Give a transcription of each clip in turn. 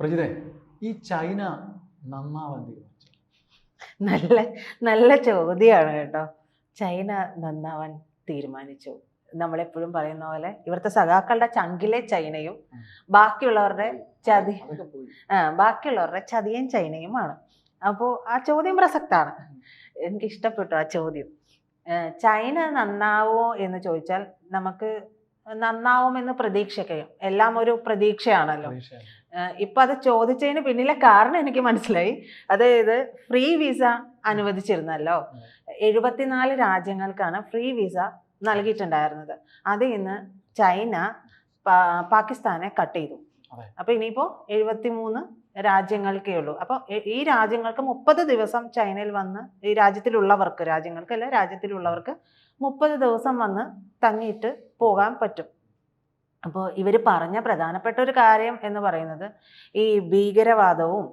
പ്രജിതേ ഈ ചൈന നന്നാവാൻ തീരുമാനിച്ചു? നല്ല നല്ല ചോദ്യമാണ് കേട്ടോ. ചൈന നന്നാവാൻ തീരുമാനിച്ചു. നമ്മളെപ്പോഴും പറയുന്ന പോലെ ഇവിടുത്തെ സഖാക്കളുടെ ചങ്കിലെ ചൈനയും ബാക്കിയുള്ളവരുടെ ചതി ആ, ബാക്കിയുള്ളവരുടെ ചതിയും ചൈനയുമാണ്. അപ്പോൾ ആ ചോദ്യം പ്രസക്താണ്. എനിക്ക് ഇഷ്ടപ്പെട്ടു ആ ചോദ്യം. ചൈന നന്നാവോ എന്ന് ചോദിച്ചാൽ നമുക്ക് നന്നാവുമെന്ന് പ്രതീക്ഷിക്കാം എല്ലാം ഒരു പ്രതീക്ഷയാണല്ലോ. ഇപ്പൊ അത് ചോദിച്ചതിന് പിന്നിലെ കാരണം എനിക്ക് മനസ്സിലായി. അതായത് ഫ്രീ വിസ അനുവദിച്ചിരുന്നല്ലോ. എഴുപത്തിനാല് രാജ്യങ്ങൾക്കാണ് ഫ്രീ വിസ നൽകിയിട്ടുണ്ടായിരുന്നത്. അത് ഇന്ന് ചൈന പാകിസ്ഥാനെ കട്ട് ചെയ്തു. അപ്പോൾ അപ്പൊ ഇനിയിപ്പോ എഴുപത്തി മൂന്ന് രാജ്യങ്ങൾക്കേ ഉള്ളൂ. അപ്പോൾ ഈ രാജ്യങ്ങൾക്ക് മുപ്പത് ദിവസം ചൈനയിൽ വന്ന് ഈ രാജ്യത്തിലുള്ളവർക്ക് രാജ്യങ്ങൾക്ക് അല്ല രാജ്യത്തിലുള്ളവർക്ക് മുപ്പത് ദിവസം വന്ന് തങ്ങിയിട്ട് പോകാൻ പറ്റും. അപ്പോൾ ഇവർ പറഞ്ഞ പ്രധാനപ്പെട്ട ഒരു കാര്യം എന്ന് പറയുന്നത് ഈ ഭീകരവാദവും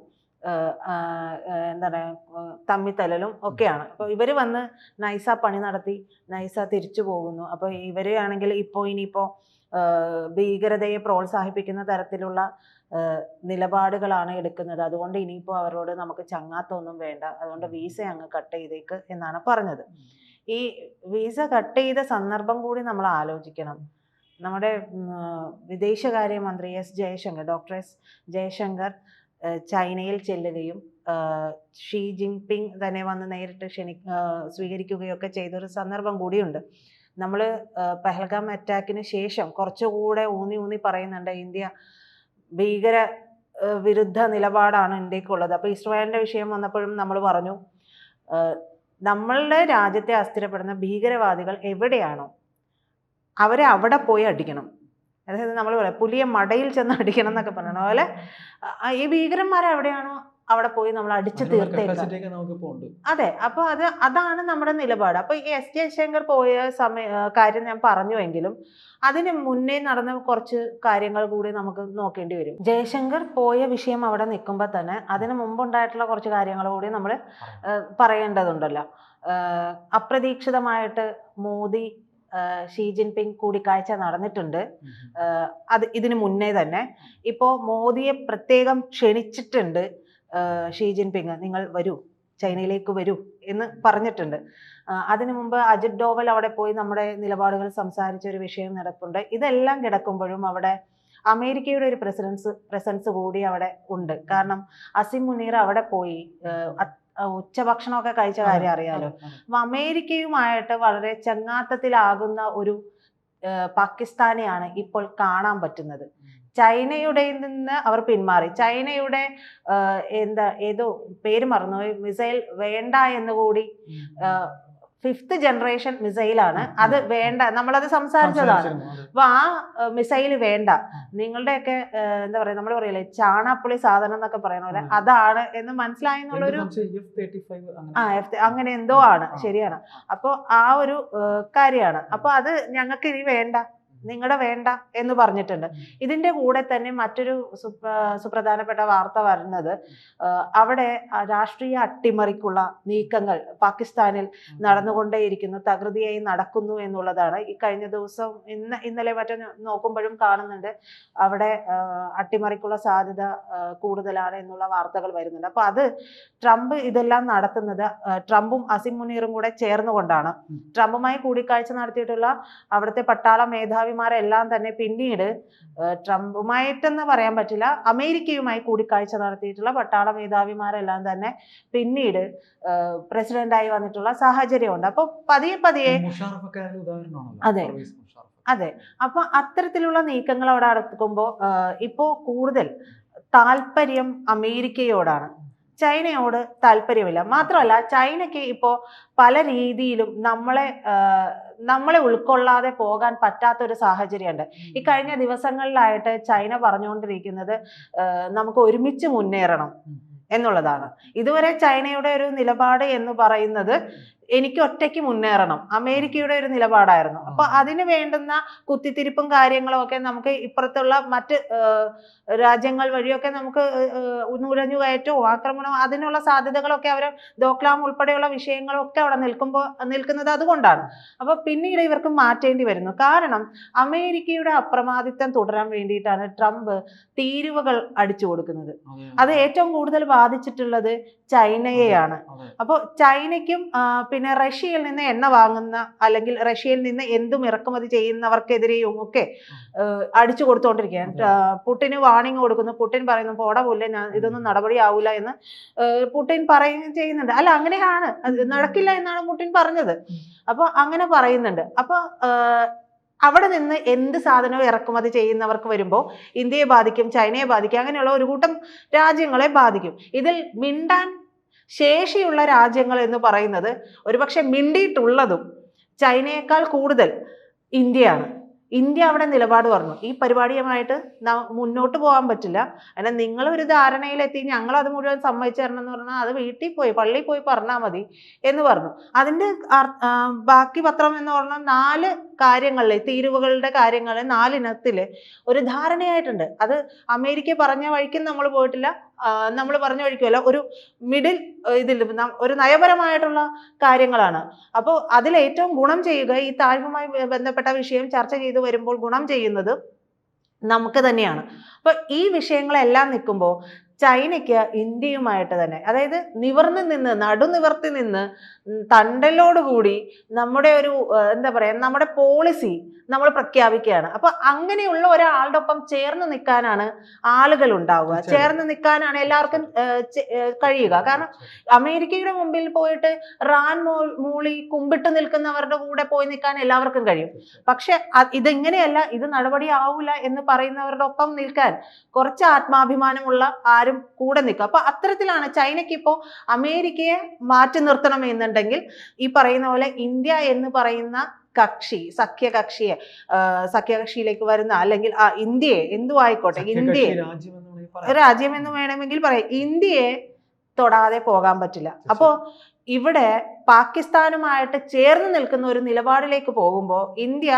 എന്താ പറയുക തമ്മിത്തലലും ഒക്കെയാണ്. അപ്പോൾ ഇവർ വന്ന് നൈസ പണി നടത്തി നൈസ തിരിച്ചു പോകുന്നു. അപ്പോൾ ഇവർ ആണെങ്കിൽ ഇപ്പോൾ ഇനിയിപ്പോൾ ഭീകരതയെ പ്രോത്സാഹിപ്പിക്കുന്ന തരത്തിലുള്ള നിലപാടുകളാണ് എടുക്കുന്നത്. അതുകൊണ്ട് ഇനിയിപ്പോൾ അവരോട് നമുക്ക് ചങ്ങാത്തൊന്നും വേണ്ട. അതുകൊണ്ട് വീസ അങ്ങ് കട്ട് ചെയ്തേക്ക് എന്നാണ് പറഞ്ഞത്. ഈ വീസ കട്ട് ചെയ്ത സന്ദർഭം കൂടി നമ്മൾ ആലോചിക്കണം. നമ്മുടെ വിദേശകാര്യമന്ത്രി S Jaishankar doctor S Jaishankar ചൈനയിൽ ചെല്ലുകയും ഷീ ജിൻപിങ് തന്നെ വന്ന് നേരിട്ട് ക്ഷണി സ്വീകരിക്കുകയൊക്കെ ചെയ്തൊരു സന്ദർഭം കൂടിയുണ്ട്. നമ്മൾ പെഹൽഗാം അറ്റാക്കിന് ശേഷം കുറച്ചുകൂടെ ഊന്നി ഊന്നി പറയുന്നുണ്ട് ഇന്ത്യ ഭീകര വിരുദ്ധ നിലപാടാണ് ഇന്ത്യക്കുള്ളത്. അപ്പോൾ ഇസ്രായേലിന്റെ വിഷയം വന്നപ്പോഴും നമ്മൾ പറഞ്ഞു നമ്മളുടെ രാജ്യത്തെ അസ്ഥിരപ്പെടുന്ന ഭീകരവാദികൾ എവിടെയാണോ അവരെ അവിടെ പോയി അടിക്കണം. അതായത് നമ്മൾ പറയാം പുലിയെ മടയിൽ ചെന്ന് അടിക്കണം എന്നൊക്കെ പറയണം അതുപോലെ ഈ ഭീകരന്മാരെ എവിടെയാണോ അവിടെ പോയി നമ്മൾ അടിച്ചു തീർത്തേക്കാം. അതെ അപ്പൊ അത് അതാണ് നമ്മുടെ നിലപാട്. അപ്പൊ ഈ എസ് ജയശങ്കർ പോയ സമയ കാര്യം ഞാൻ പറഞ്ഞുവെങ്കിലും അതിന് മുന്നേ നടന്ന കുറച്ച് കാര്യങ്ങൾ കൂടി നമുക്ക് നോക്കേണ്ടി വരും. ജയശങ്കർ പോയ വിഷയം അവിടെ നിൽക്കുമ്പോൾ തന്നെ അതിന് മുമ്പുണ്ടായിട്ടുള്ള കുറച്ച് കാര്യങ്ങൾ കൂടി നമ്മൾ പറയേണ്ടതുണ്ടല്ലോ. അപ്രതീക്ഷിതമായിട്ട് മോദി ഷീ ജിൻപിങ് കൂടിക്കാഴ്ച നടന്നിട്ടുണ്ട്. അത് ഇതിന് മുന്നേ തന്നെ. ഇപ്പോൾ മോദിയെ പ്രത്യേകം ക്ഷണിച്ചിട്ടുണ്ട് ഷീ ജിൻപിങ്. നിങ്ങൾ വരൂ ചൈനയിലേക്ക് വരൂ എന്ന് പറഞ്ഞിട്ടുണ്ട്. അതിനു മുമ്പ് അജിത് ഡോവൽ അവിടെ പോയി നമ്മുടെ നിലപാടുകൾ സംസാരിച്ച ഒരു വിഷയം നടപ്പുണ്ട്. ഇതെല്ലാം കിടക്കുമ്പോഴും അവിടെ അമേരിക്കയുടെ ഒരു പ്രസിഡൻസ് പ്രസൻസ് കൂടി അവിടെ ഉണ്ട്. കാരണം അസിം മുനീർ അവിടെ പോയി ഉച്ചഭക്ഷണമൊക്കെ കഴിച്ച കാര്യം അറിയാലോ. അപ്പൊ അമേരിക്കയുമായിട്ട് വളരെ ചങ്ങാത്തത്തിലാകുന്ന ഒരു പാകിസ്ഥാനെയാണ് ഇപ്പോൾ കാണാൻ പറ്റുന്നത് ചൈനയുടെ നിന്ന് അവർ പിന്മാറി ചൈനയുടെ എന്താ ഏതോ പേര് മറന്നുപോയി മിസൈൽ വേണ്ട എന്ന് കൂടി. ഫിഫ്ത്ത് ജനറേഷൻ മിസൈലാണ് അത് വേണ്ട. നമ്മളത് സംസാരിച്ചതാണ്. അപ്പൊ ആ മിസൈൽ വേണ്ട. നിങ്ങളുടെയൊക്കെ എന്താ പറയാ നമ്മൾ പറയില്ലേ ചാണാപ്പുളി സാധനം എന്നൊക്കെ പറയുന്ന പോലെ അതാണ് എന്ന് മനസ്സിലായി എന്നുള്ളൊരു എന്ത് F-35 അങ്ങനെ. ആ എഫ് അങ്ങനെ എന്തോ ആണ്. ശരിയാണ്. അപ്പോൾ ആ ഒരു കാര്യമാണ്. അപ്പൊ അത് ഞങ്ങൾക്ക് ഇനി വേണ്ട. നിങ്ങളുടെ വേണ്ട എന്ന് പറഞ്ഞിട്ടുണ്ട്. ഇതിന്റെ കൂടെ തന്നെ മറ്റൊരു സുപ്രധാനപ്പെട്ട വാർത്ത വരുന്നത് അവിടെ രാഷ്ട്രീയ അട്ടിമറിക്കുള്ള നീക്കങ്ങൾ പാകിസ്ഥാനിൽ. നടന്നുകൊണ്ടേയിരിക്കുന്നു തകൃതിയായി നടക്കുന്നു എന്നുള്ളതാണ്. ഈ കഴിഞ്ഞ ദിവസം ഇന്ന് ഇന്നലെ മറ്റോ നോക്കുമ്പോഴും കാണുന്നുണ്ട് അവിടെ അട്ടിമറിക്കുള്ള സാധ്യത കൂടുതലാണ് എന്നുള്ള വാർത്തകൾ വരുന്നുണ്ട്. അപ്പൊ അത് ട്രംപ് ഇതെല്ലാം നടത്തുന്നത് ട്രംപും അസിം മുനീറും കൂടെ ചേർന്നുകൊണ്ടാണ്. ട്രംപുമായി കൂടിക്കാഴ്ച നടത്തിയിട്ടുള്ള അവിടുത്തെ പട്ടാള മേധാവിമാരെല്ലാം തന്നെ പിന്നീട് ട്രംപുമായിട്ടെന്ന് പറയാൻ പറ്റില്ല അമേരിക്കയുമായി കൂടിക്കാഴ്ച നടത്തിയിട്ടുള്ള പട്ടാള മേധാവിമാരെല്ലാം തന്നെ പിന്നീട് പ്രസിഡന്റായി വന്നിട്ടുള്ള സാഹചര്യമുണ്ട്. അപ്പോൾ പതിയെ പതിയെ അതെ. അതെ. അപ്പൊ അത്തരത്തിലുള്ള നീക്കങ്ങൾ അവിടെ നടക്കുമ്പോൾ ഇപ്പോ കൂടുതൽ താല്പര്യം അമേരിക്കയോടാണ്. ചൈനയോട് താല്പര്യമില്ല. മാത്രമല്ല ചൈനയ്ക്ക് ഇപ്പോൾ പല രീതിയിലും നമ്മളെ നമ്മളെ ഉൾക്കൊള്ളാതെ പോകാൻ പറ്റാത്ത ഒരു സാഹചര്യമുണ്ട്. ഈ കഴിഞ്ഞ ദിവസങ്ങളിലായിട്ട് ചൈന പറഞ്ഞുകൊണ്ടിരിക്കുന്നത് നമുക്ക് ഒരുമിച്ച് മുന്നേറണം എന്നുള്ളതാണ്. ഇതുവരെ ചൈനയുടെ ഒരു നിലപാട് എന്ന് പറയുന്നത് എനിക്ക് ഒറ്റയ്ക്ക് മുന്നേറണം. അമേരിക്കയുടെ ഒരു നിലപാടായിരുന്നു. അപ്പൊ അതിന് വേണ്ടുന്ന കുത്തിത്തിരിപ്പും കാര്യങ്ങളും ഒക്കെ നമുക്ക് ഇപ്പുറത്തുള്ള മറ്റ് രാജ്യങ്ങൾ വഴിയൊക്കെ നമുക്ക് നുഴഞ്ഞു കയറ്റവും ആക്രമണവും അതിനുള്ള സാധ്യതകളൊക്കെ അവർ ദോക്ലാം ഉൾപ്പെടെയുള്ള വിഷയങ്ങളൊക്കെ അവിടെ നിൽക്കുമ്പോൾ നിൽക്കുന്നത് അതുകൊണ്ടാണ്. അപ്പൊ പിന്നീട് ഇവർക്ക് മാറ്റേണ്ടി വരുന്നു. കാരണം അമേരിക്കയുടെ അപ്രമാദിത്വം തുടരാൻ വേണ്ടിയിട്ടാണ് ട്രംപ് തീരുവകൾ അടിച്ചു കൊടുക്കുന്നത്. അത്. ഏറ്റവും കൂടുതൽ ബാധിച്ചിട്ടുള്ളത് ചൈനയെയാണ്. അപ്പോൾ ചൈനയ്ക്കും പിന്നെ റഷ്യയിൽ നിന്ന് എണ്ണ വാങ്ങുന്ന അല്ലെങ്കിൽ റഷ്യയിൽ നിന്ന് എന്തും ഇറക്കുമതി ചെയ്യുന്നവർക്കെതിരെയും ഒക്കെ അടിച്ചു കൊടുത്തുകൊണ്ടിരിക്കുകയാണ് പുട്ടിന് വാണിംഗ് കൊടുക്കുന്നു. പുട്ടിൻ പറയുന്നു പോടാ പോലെ ഞാൻ ഇതൊന്നും നടപടിയാവൂല എന്ന് പുട്ടിൻ പറയുകയും ചെയ്യുന്നുണ്ട്. അല്ല അങ്ങനെയാണ്. നടക്കില്ല എന്നാണ് പുട്ടിൻ പറഞ്ഞത്. അപ്പോൾ അങ്ങനെ പറയുന്നുണ്ട്. അപ്പോൾ അവിടെ നിന്ന് എന്ത് സാധനവും ഇറക്കുമതി ചെയ്യുന്നവർക്ക് വരുമ്പോൾ ഇന്ത്യയെ ബാധിക്കും ചൈനയെ ബാധിക്കും അങ്ങനെയുള്ള ഒരു കൂട്ടം രാജ്യങ്ങളെ ബാധിക്കും. ഇതിൽ മിണ്ടാൻ ശേഷിയുള്ള രാജ്യങ്ങൾ എന്ന് പറയുന്നത് ഒരുപക്ഷെ മിണ്ടിയിട്ടുള്ളതും ചൈനയേക്കാൾ കൂടുതൽ ഇന്ത്യയാണ്. ഇന്ത്യ അവിടെ നിലപാട് പറഞ്ഞു. ഈ പരിപാടിയുമായിട്ട് മുന്നോട്ട് പോകാൻ പറ്റില്ല. അങ്ങനെ നിങ്ങൾ ഒരു ധാരണയിലെത്തി ഞങ്ങൾ അത് മുഴുവൻ സമ്മതിച്ചു തരണം എന്ന് പറഞ്ഞാൽ അത് വീട്ടിൽ പോയി പള്ളിയിൽ പോയി പറഞ്ഞാൽ മതി എന്ന് പറഞ്ഞു. അതിന്റെ ബാക്കി പത്രം എന്ന് പറഞ്ഞാൽ നാല് കാര്യങ്ങളിലെ തീരുവകളുടെ കാര്യങ്ങളിൽ നാലിനത്തിൽ ഒരു ധാരണയായിട്ടുണ്ട്. അത് അമേരിക്ക പറഞ്ഞ വഴിക്കും നമ്മൾ പോയിട്ടില്ല നമ്മൾ പറഞ്ഞു വഴിക്കുമല്ല ഒരു മിഡിൽ ഇതിൽ ഒരു നയപരമായിട്ടുള്ള കാര്യങ്ങളാണ്. അപ്പോൾ അതിൽ ഏറ്റവും ഗുണം ചെയ്യുക ഈ താഴ്വുമായി ബന്ധപ്പെട്ട വിഷയം ചർച്ച ചെയ്തു വരുമ്പോൾ ഗുണം ചെയ്യുന്നത് നമുക്ക് തന്നെയാണ്. അപ്പൊ ഈ വിഷയങ്ങളെല്ലാം നിൽക്കുമ്പോൾ ചൈനയ്ക്ക് ഇന്ത്യയുമായിട്ട് തന്നെ അതായത് നിവർന്ന് നിന്ന് നടുനിവർത്തി നിന്ന് തണ്ടലോടുകൂടി നമ്മുടെ ഒരു എന്താ പറയാ നമ്മുടെ പോളിസി നമ്മൾ പ്രഖ്യാപിക്കുകയാണ്. അപ്പൊ അങ്ങനെയുള്ള ഒരാളുടെ ഒപ്പം ചേർന്ന് നിൽക്കാനാണ് ആളുകൾ ഉണ്ടാവുക. ചേർന്ന് നിൽക്കാനാണ് എല്ലാവർക്കും കഴിയുക. കാരണം അമേരിക്കയുടെ മുമ്പിൽ പോയിട്ട് റാൻ മൂ- മൂളി കുമ്പിട്ട് നിൽക്കുന്നവരുടെ കൂടെ പോയി നിൽക്കാൻ എല്ലാവർക്കും കഴിയും. പക്ഷെ ഇതെങ്ങനെയല്ല ഇത് നടപടിയാവൂല എന്ന് പറയുന്നവരുടെ ഒപ്പം നിൽക്കാൻ കുറച്ച് ആത്മാഭിമാനമുള്ള ആരും കൂടെ നിൽക്കും. അപ്പൊ അത്തരത്തിലാണ് ചൈനയ്ക്ക് ഇപ്പോ അമേരിക്കയെ മാറ്റി നിർത്തണം എന്നുണ്ടെങ്കിൽ ഈ പറയുന്ന പോലെ ഇന്ത്യ എന്ന് പറയുന്ന കക്ഷി സഖ്യകക്ഷിയെ സഖ്യകക്ഷിയിലേക്ക് വരുന്ന അല്ലെങ്കിൽ ആ ഇന്ത്യയെ എന്തു ആയിക്കോട്ടെ ഇന്ത്യയെ. രാജ്യം എന്ന് വേണമെങ്കിൽ പറയാം. ഇന്ത്യയെ തൊടാതെ പോകാൻ പറ്റില്ല. അപ്പോൾ ഇവിടെ പാകിസ്ഥാനുമായിട്ട് ചേർന്ന് നിൽക്കുന്ന ഒരു നിലപാടിലേക്ക് പോകുമ്പോൾ ഇന്ത്യ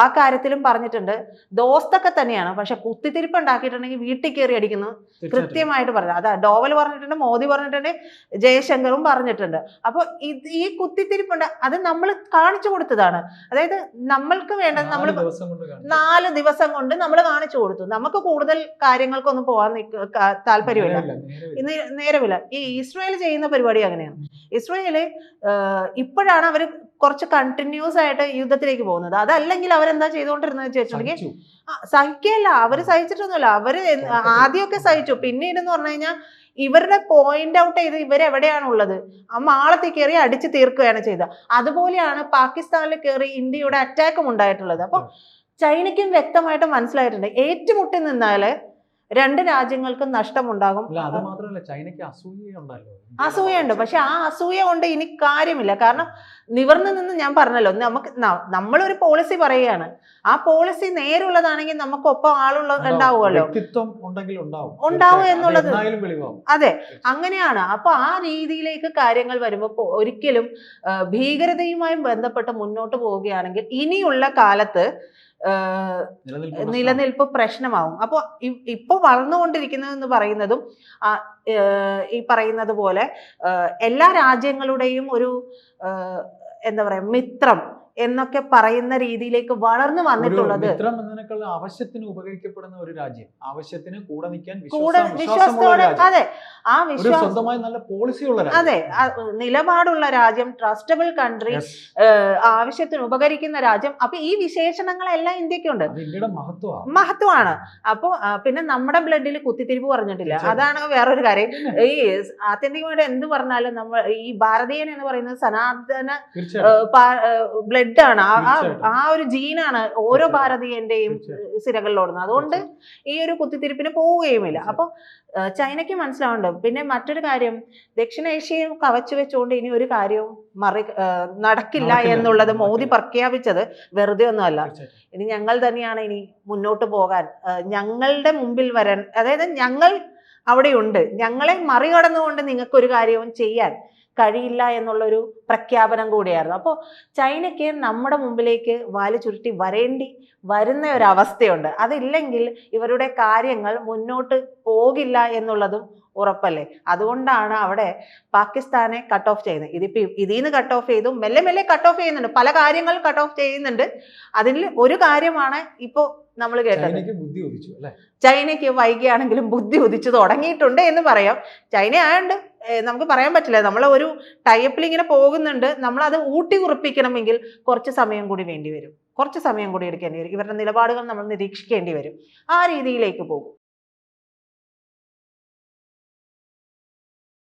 ആ കാര്യത്തിലും പറഞ്ഞിട്ടുണ്ട്. ദോസ്തൊക്കെ തന്നെയാണ്. പക്ഷെ കുത്തിത്തിരിപ്പ് ഉണ്ടാക്കിയിട്ടുണ്ടെങ്കിൽ വീട്ടിൽ കയറി അടിക്കുന്നു. കൃത്യമായിട്ട് പറഞ്ഞു അതാ ഡോവൽ പറഞ്ഞിട്ടുണ്ട് മോദി പറഞ്ഞിട്ടുണ്ട് ജയശങ്കറും പറഞ്ഞിട്ടുണ്ട്. അപ്പോൾ ഇത് ഈ കുത്തിത്തിരിപ്പുണ്ട് അത് നമ്മൾ കാണിച്ചു കൊടുത്തതാണ്. അതായത് നമ്മൾക്ക് വേണ്ടത് നമ്മൾ നാല് ദിവസം കൊണ്ട് നമ്മൾ കാണിച്ചു കൊടുത്തു. നമുക്ക് കൂടുതൽ കാര്യങ്ങൾക്കൊന്നും പോകാൻ താല്പര്യമില്ല. ഇന്ന് നേരമില്ല ഈ ഇസ്രായേൽ ചെയ്യുന്ന പരിപാടി അങ്ങനെയാണ്. ഇസ്രായേൽ ഇപ്പോഴാണ് അവർ കുറച്ച് കണ്ടിന്യൂസ് ആയിട്ട് യുദ്ധത്തിലേക്ക് പോകുന്നത്. അതല്ലെങ്കിൽ അവരെന്താ ചെയ്തുകൊണ്ടിരുന്നത് ചോദിച്ചിട്ടുണ്ടെങ്കിൽ. അവർ സഹിക്കല്ല. അവർ സഹിച്ചിട്ടൊന്നുമില്ല. തുടക്കത്തിൽ. ആദ്യമൊക്കെ സഹിച്ചു. പിന്നീട് എന്ന് പറഞ്ഞു കഴിഞ്ഞാൽ ഇവരുടെ പോയിന്റ് ഔട്ട് ചെയ്ത് ഇവരെവിടെയാണ് ഉള്ളത്? ആ മാളത്തിൽ കയറി അടിച്ചു തീർക്കുകയാണ് ചെയ്തത്. അതുപോലെയാണ് പാകിസ്ഥാനിൽ കയറി ഇന്ത്യയുടെ അറ്റാക്കും ഉണ്ടായിട്ടുള്ളത്. അപ്പൊ ചൈനയ്ക്കും വ്യക്തമായിട്ട് മനസ്സിലായിട്ടുണ്ട്. ഏറ്റുമുട്ടി നിന്നാൽ രണ്ട് രാജ്യങ്ങൾക്കും നഷ്ടമുണ്ടാകും. അത് മാത്രമല്ല ചൈനയ്ക്ക് അസൂയുണ്ടല്ലോ അസൂയുണ്ട്. പക്ഷെ ആ അസൂയ കൊണ്ട് ഇനി കാര്യമില്ല. കാരണം നിവർന്നു നിന്ന് ഞാൻ പറഞ്ഞല്ലോ നമുക്ക് നമ്മളൊരു പോളിസി പറയുകയാണ്. ആ പോളിസി നേരുള്ളതാണെങ്കിൽ നമുക്കൊപ്പം ആളുള്ള ഉണ്ടാവുമല്ലോ. ഉണ്ടാവും. എന്നുള്ളത്. അതെ അങ്ങനെയാണ്. അപ്പൊ ആ രീതിയിലേക്ക് കാര്യങ്ങൾ വരുമ്പോൾ ഒരിക്കലും ഭീകരതയുമായി ബന്ധപ്പെട്ട് മുന്നോട്ട് പോവുകയാണെങ്കിൽ ഇനിയുള്ള കാലത്ത് നിലനിൽപ്പ് പ്രശ്നമാവും. അപ്പോൾ ഇപ്പോൾ വളർന്നുകൊണ്ടിരിക്കുന്നതെന്ന് പറയുന്നതും ഈ പറയുന്നത് പോലെ എല്ലാ രാജ്യങ്ങളുടെയും ഒരു എന്താ പറയുക മിത്രം എന്നൊക്കെ പറയുന്ന രീതിയിലേക്ക് വളർന്നു വന്നിട്ടുള്ളത്. മിത്രം എന്നതിനേക്കാൾ ആവശ്യത്തിന് ഉപകരിക്കപ്പെടുന്ന ഒരു രാജ്യം. ആവശ്യത്തിന് കൂടെ നിൽക്കാൻ കൂടെ വിശ്വാസം- വിശ്വാസത്തോടെ അതെ ആ വിശ്വാസം നല്ല പോളിസി ഉള്ള രാജ്യം. അതെ നിലപാടുള്ള രാജ്യം ട്രസ്റ്റബിൾ കൺട്രി. ആവശ്യത്തിന് ഉപകരിക്കുന്ന രാജ്യം. അപ്പൊ ഈ വിശേഷണങ്ങളെല്ലാം ഇന്ത്യക്കുണ്ട്. മഹത്വമാണ്. അപ്പൊ പിന്നെ നമ്മുടെ ബ്ലഡിൽ കുത്തിത്തിരിപ്പ് പറഞ്ഞിട്ടില്ല. അതാണ് വേറൊരു കാര്യം. ഈ ആത്യന്തികമായിട്ട് എന്ത് പറഞ്ഞാലും നമ്മൾ ഈ ഭാരതീയൻ എന്ന് പറയുന്നത് സനാതന തീർച്ചയായിട്ടും. ബ്ലഡ് ആണ് ആ- ഒരു ജീനാണ് ഓരോ. ഭാരതീയന്റെയും. സിരകളിലോടുന്നത് അതുകൊണ്ട് ഈ ഒരു കുത്തിത്തിരിപ്പിന് പോവുകയുമില്ല അപ്പൊ ചൈനയ്ക്ക് മനസ്സിലാവുന്നുണ്ട് പിന്നെ മറ്റൊരു കാര്യം ദക്ഷിണേഷ്യയും കവച്ചു വെച്ചുകൊണ്ട് ഇനി ഒരു കാര്യവും മറി നടക്കില്ല. എന്നുള്ളത് മോദി. പ്രഖ്യാപിച്ചത് വെറുതെ ഒന്നുമല്ല. ഇനി ഞങ്ങൾ തന്നെയാണ് ഇനി മുന്നോട്ട് പോകാൻ ഞങ്ങളുടെ മുമ്പിൽ വരാൻ അതായത് ഞങ്ങൾ അവിടെയുണ്ട് ഞങ്ങളെ മറികടന്നുകൊണ്ട് നിങ്ങൾക്കൊരു കാര്യവും ചെയ്യാൻ കഴിയില്ല എന്നുള്ളൊരു പ്രഖ്യാപനം കൂടിയായിരുന്നു. അപ്പോൾ ചൈനയ്ക്ക് നമ്മുടെ മുമ്പിലേക്ക് വാൽ ചുരുട്ടി വരേണ്ടി വരുന്ന ഒരു അവസ്ഥയുണ്ട്. അതില്ലെങ്കിൽ ഇവരുടെ കാര്യങ്ങൾ മുന്നോട്ട് പോകില്ല എന്നുള്ളതും ഉറപ്പല്ലേ? അതുകൊണ്ടാണ് അവിടെ പാകിസ്ഥാനെ കട്ട് ഓഫ് ചെയ്യുന്നത്. ഇതിപ്പോ ഇതിൽ നിന്ന് കട്ട് ഓഫ് ചെയ്തു മെല്ലെ മെല്ലെ കട്ട് ഓഫ് ചെയ്യുന്നുണ്ട്. പല കാര്യങ്ങൾ കട്ട് ഓഫ് ചെയ്യുന്നുണ്ട്. അതിൽ ഒരു കാര്യമാണ് ഇപ്പോൾ നമ്മൾ കേട്ടത്. ചൈനയ്ക്ക് വൈകിയാണെങ്കിലും ബുദ്ധി ഉദിച്ചു തുടങ്ങിയിട്ടുണ്ട് എന്ന് പറയാം. ചൈന ആയതുകൊണ്ട് നമുക്ക് പറയാൻ പറ്റില്ല. നമ്മൾ ഒരു ടൈപ്പിൽ ഇങ്ങനെ പോകുന്നുണ്ട്. നമ്മൾ അത് ഊട്ടി ഉറപ്പിക്കണമെങ്കിൽ കുറച്ച് സമയം കൂടി വേണ്ടി വരും. കുറച്ച് സമയം കൂടി എടുക്കേണ്ടി വരും. ഇവരുടെ നിലപാടുകൾ നമ്മൾ നിരീക്ഷിക്കേണ്ടി വരും. ആ രീതിയിലേക്ക് പോകും.